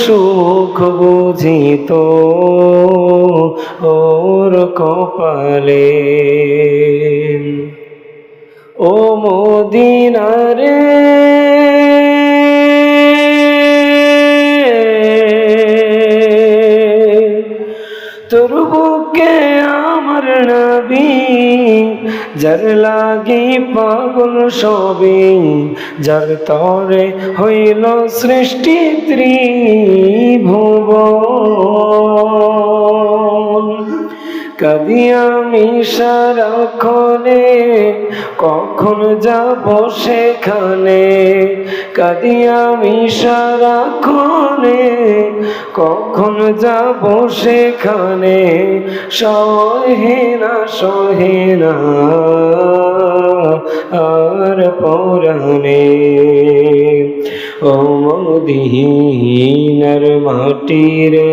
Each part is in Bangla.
সুখ বুঝিত ওর কপালে। ও মোদিনারে তোর বুকে আমার নবী। যার লাগি পাগল সবে যার তরে হইল সৃষ্টি ত্রিভুবন কবি আমি সারাক্ষণে কখন যাব সেখানে? কবি আমি সারাক্ষণে কখন যাব সেখানে? সহে না সহে না, আর পরাণে। ও মাটি রে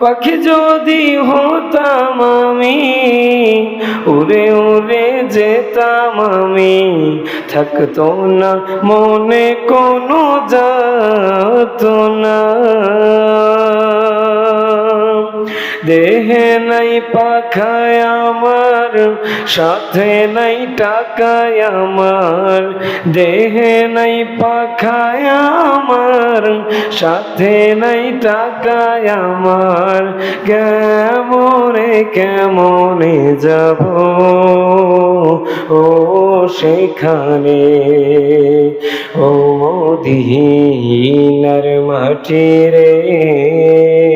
পাখি যদি হতাম আমি উড়ে উড়ে যেতাম আমি। থাকতো না মনে কোনো যাত না। দেহে নাই পাখায় আমার, সাথে নাই টাকায় আমার। দেহে নাই পাখায় আমার, সাথে নাই টাকায় আমার। কেমনে কেমনে যাব? ও সেখানে, ও মদিনার মাটি রে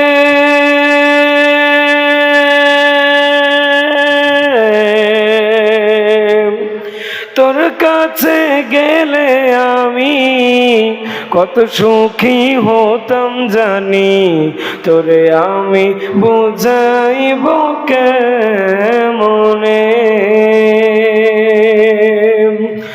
কাছে গেলে আমি কত সুখী হতাম জানি। তোরে আমি বুঝাইব মনে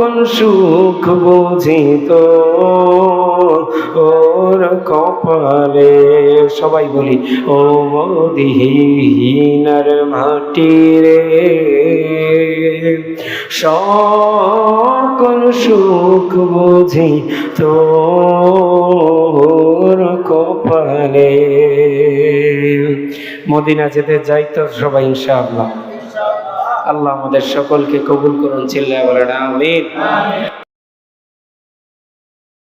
সকল সুখ বুঝিত ওর কপালে সবাই বলি, ও মদিনার মাটি রে। সকল সুখ বুঝি তোর কপালে মদিনা যেতে যাই তো সবাই, ইনশাআল্লাহ। আল্লাহ আমাদের সকলকে কবুল করুন চিল্লায় না আমিন।